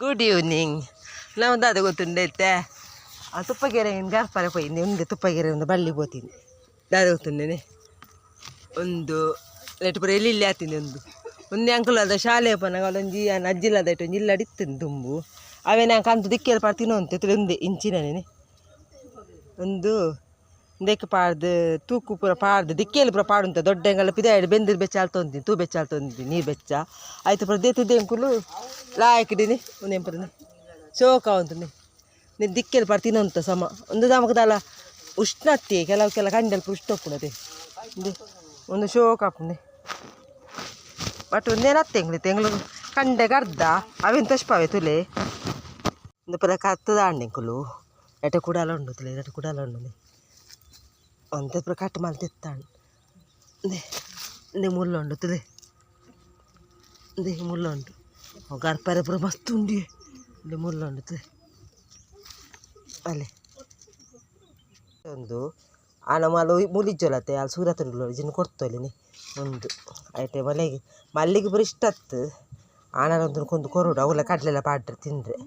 Good evening ನಮ್ಮದಾದ ಗೊತ್ತುಂಡೈತೆ ಆ ತುಪ್ಪಗೆರೆಯಿಂದ ಗಾರ್ಪಾರ ಪೋಯಿಂದೆ ಒಂದು ತುಪ್ಪಗೆರೆ ಒಂದು ಬಳ್ಳಿ ಪೋತೀನಿ ದಾದ ಗೊತ್ತುಂಡೇನೆ ಒಂದು ಲೆಟ್ಪುರ ಎಲ್ಲಿ ಆತಿಂದೆ ಒಂದು. ಒಂದೇ ಅಂಕಲ್ ಅದ ಶಾಲೆ ಪನಗ ಒಂಜಿ ಅಜ್ಜಿಲ್ಲದ ಇಟ್ಟು ಒಂಜಿ ಇಲ್ಲಡಿತ್ತೀನಿ ದುಂಬು ಅವೇ ನಂಗೆ ಅಂತ ದಿಕ್ಕೇಲಿ ಪಾಡ್ತೀನೋ ಅಂತ ಒಂದೇ ಇಂಚಿನೇನೆ ಒಂದು, ದೆಕ್ಕ ಪಾಡ್ದು, ತೂಕು ಪೂರ ಪಾಡ್ದು ದಿಕ್ಕೇಲಿ ಪೂರ ಪಾಡುಂತ ದೊಡ್ಡ ಹೆಂಗಲ್ಲ ಪಿದಾಡಿ ಬೆಂದಿರು ಬೆಚ್ಚಾಲ್ ತೊಂತೀನಿ ತೂ ಬೆಚ್ಚಾಲ್ ತೊಂತೀನಿ ನೀರು ಬೆಚ್ಚ. ಆಯ್ತು ಪುರ ದೇತಿದ್ದೆ ಅಂಕುಲು ಲಾಯಕಿಡಿನಿ ಒಂದೇಂ ಪುರನಿ ಶೋಕ ಉಂತುನಿ ನೀ. ದಿಕ್ಕೆಲ್ಲಿ ಪಾಡು ತಿನ್ನೋಂತ ಸಮ. ಒಂದು ದಮಕದಲ್ಲ ಉಷ್ಣತ್ತಿ ಕೆಲವು ಕೆಲ ಕಂಡಲ್ ಪುರ ಉಷ್ಣ ಒಪ್ಪುನದೆ ಇಂದೆ ಒಂದು ಶೋಕ ಆಪುಂಡೆ ಬಟ್ ಒಂದೇನು ತೆಂಗ್ಳು ತಿಂಗಳು ಕಂಡೆಗೆ ಅರ್ಧ ಅವೇನು ತಷ್ಪಾವೆ ತುಲೆ. ಒಂದು ಪುರ ಕತ್ತದ ಅಂಡೆಂಕುಲು ಎಟ ಕುಡಾಲ ಉಂಡು ತುಲೆ, ಎಟ ಕುಡಾಲ ಉಂಡು ಅಂತ ಪುರ ಕಟ್ ಮಾಡಿ ತೆತ್ತಾಂಡು ದೇ ಉಂಡು ತುಲೆ. ದೇ ಮುಳ್ಳು ಉಂಟು ಗರ್ಪರೆ ಪುರ ಮಸ್ತ್ ಉಂಡಿ ದೇ ಮುಳ್ಳು ಉಂಡು ತುಲೆ ಅಲ್ಲೇ ಒಂದು ಆನ ಮಾಲು ಮುಲಿಜ್ಜೊಲತ್ತೆ ಅಲ್ಲಿ ಸೂರತುಡುಲು ಜಿನ್ ಕೊಡ್ತೊಲಿನಿ ಒಂದು ಐಟೆ ಮನೆಗೆ ಮಲ್ಲಿಗೆ ಪುರ ಇಷ್ಟ ಆನರೊಂದು ಕೊಂದು ಕೊರೋಡು ಅವಳ ಕಡ್ಲೆಲ್ಲ ಪಾಡ್ರೆ ತಿಂದರೆ